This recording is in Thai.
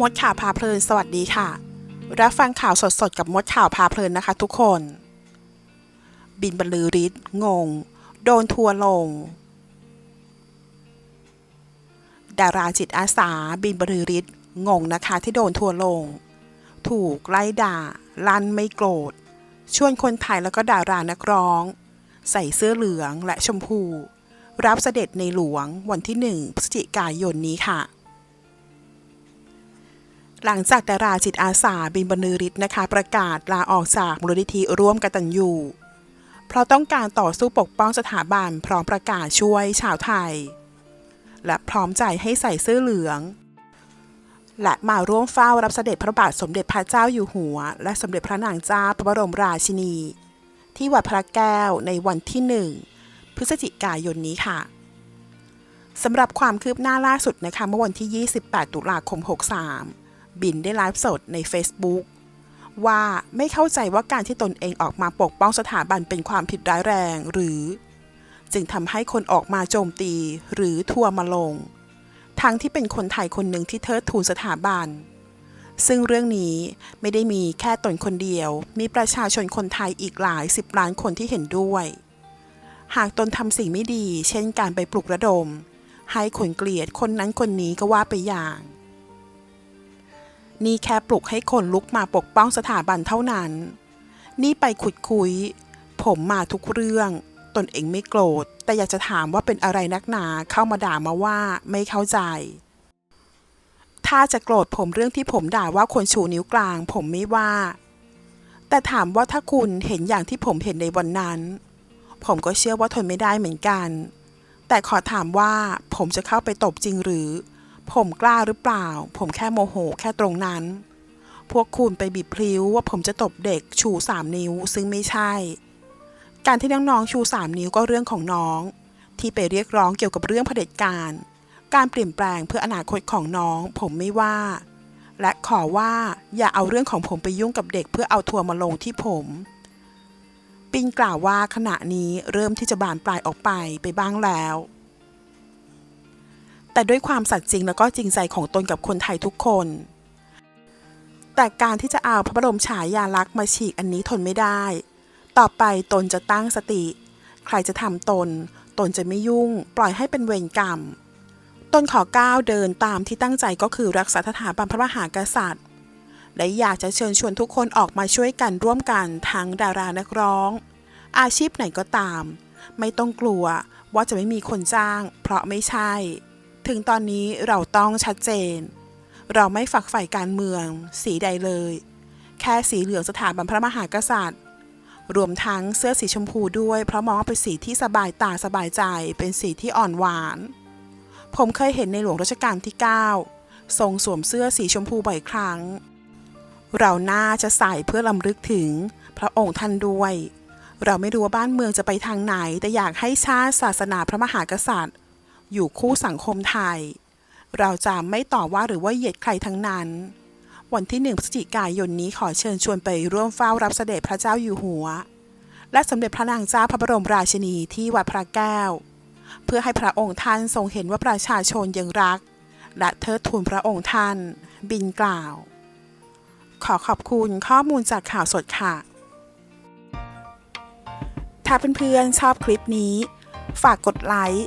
มดข่าวพาเพลินสวัสดีค่ะ รับฟังข่าวสดๆ กับมดข่าวพาเพลินนะคะทุกคน บินบรรลือฤทธิ์งง โดนทัวร์ลง ดาราจิตอาสาบินบรรลือฤทธิ์งงนะคะที่โดนทัวร์ลง ถูกไล่ด่า ลั่นไม่โกรธ ชวนคนไทยแล้วก็ดารานักร้อง ใส่เสื้อเหลืองและชมพู รับเสด็จในหลวงวันที่1พฤศจิกายนนี้ค่ะ หลังจากดาราจิตอาสาบินบรรลือฤทธิ์นะคะ ประกาศลาออกจากมูลนิธิร่วมกตัญญูเพราะต้องการต่อสู้ปกป้องสถาบันพร้อมประกาศช่วยชาวไทย และพร้อมใจให้ใส่เสื้อเหลือง และมาร่วมเฝ้ารับเสด็จพระบาทสมเด็จพระเจ้าอยู่หัว และสมเด็จพระนางเจ้าพระบรมราชินี ที่วัดพระแก้วในวันที่1พฤศจิกายนนี้ค่ะสำหรับความคืบหน้าล่าสุดนะคะเมื่อวันที่ 28 ตุลาคม 63 บินได้ไลฟ์สดใน Facebook ว่าไม่เข้าใจว่าการที่ตนเองออกมาปกป้องสถาบันเป็นความผิดร้ายแรงหรือ จึงทำให้คนออกมาโจมตีหรือทัวร์มาลง ทั้งที่เป็นคนไทยคนหนึ่งที่เทิดทูนสถาบัน ซึ่งเรื่องนี้ไม่ได้มีแค่ตนคนเดียว มีประชาชนคนไทยอีกหลายสิบล้านคนที่เห็นด้วย หากตนทำสิ่งไม่ดี เช่นการไปปลุกระดม ให้คนเกลียดคนนั้นคนนี้ก็ว่าไปอย่าง นี่แค่ปลุกให้คนลุกมาปกป้องสถาบันเท่านั้น นี่ไปขุดคุย ผมมาทุกเรื่อง ตนเองไม่โกรธ แต่อยากจะถามว่าเป็นอะไรนักหนาเข้ามาด่ามาว่าไม่เข้าใจ ถ้าจะโกรธผมเรื่องที่ผมด่าว่าคนชูนิ้วกลาง ผมไม่ว่า แต่ถามว่าถ้าคุณเห็นอย่างที่ผมเห็นในวันนั้น ผมก็เชื่อว่าทนไม่ได้เหมือนกัน แต่ขอถามว่าผมจะเข้าไปตบจริงหรือ ผมกล้าหรือเปล่า ผมแค่โมโหแค่ตรงนั้น พวกคุณไปบีบพลิ้วว่าผมจะตบเด็กชูสามนิ้วซึ่งไม่ใช่ การที่น้องๆชูสามนิ้วก็เรื่องของน้อง ที่ไปเรียกร้องเกี่ยวกับเรื่องเผด็จการ การเปลี่ยนแปลงเพื่ออนาคตของน้อง ผมไม่ว่า และขอว่าอย่าเอาเรื่องของผมไปยุ่งกับเด็กเพื่อเอาทัวร์มาลงที่ผม ปินกล่าวว่าขณะนี้เริ่มที่จะบานปลายออกไปไปบ้างแล้ว แต่ด้วยความสัตย์จริงแล้วก็จริงใจของตนกับคนไทยทุกคน แต่การที่จะเอาพระบรมฉายาลักษณ์มาฉีกอันนี้ทนไม่ได้ ต่อไปตนจะตั้งสติ ใครจะทำตน ตนจะไม่ยุ่ง ปล่อยให้เป็นเวรกรรม ตนขอก้าวเดินตามที่ตั้งใจก็คือรักษาสถาบันพระมหากษัตริย์ และอยากจะเชิญชวนทุกคนออกมาช่วยกันร่วมกันทั้งดารานักร้อง อาชีพไหนก็ตาม ไม่ต้องกลัวว่าจะไม่มีคนจ้าง เพราะไม่ใช่ ถึงตอนนี้เราต้องชัดเจน เราไม่ฝักใฝ่การเมือง สีใดเลย แค่สีเหลืองสถาบันพระมหากษัตริย์ รวมทั้งเสื้อสีชมพูด้วย เพราะมองว่าเป็นสีที่สบายตาสบายใจ เป็นสีที่อ่อนหวาน ผมเคยเห็นในหลวงรัชกาลที่ 9 ทรงสวมเสื้อสีชมพูบ่อยครั้ง เราน่าจะใส่เพื่อลำลึกถึงพระองค์ท่านด้วย เราไม่รู้ว่าบ้านเมืองจะไปทางไหน แต่อยากให้ชาติศาสนาพระมหากษัตริย์ อยู่คู่สังคมไทย เราจะไม่ต่อว่าหรือว่าเหยียดใครทั้งนั้น วันที่หนึ่งพฤศจิกายนนี้ขอเชิญชวนไปร่วมเฝ้ารับเสด็จพระเจ้าอยู่หัว และสมเด็จพระนางเจ้าพระบรมราชินีที่วัดพระแก้ว เพื่อให้พระองค์ท่านทรงเห็นว่าประชาชนยังรัก และเทิดทูนพระองค์ท่าน บินกล่าว ขอขอบคุณข้อมูลจากข่าวสดค่ะ ถ้าเพื่อนๆชอบคลิปนี้ ฝากกดไลค์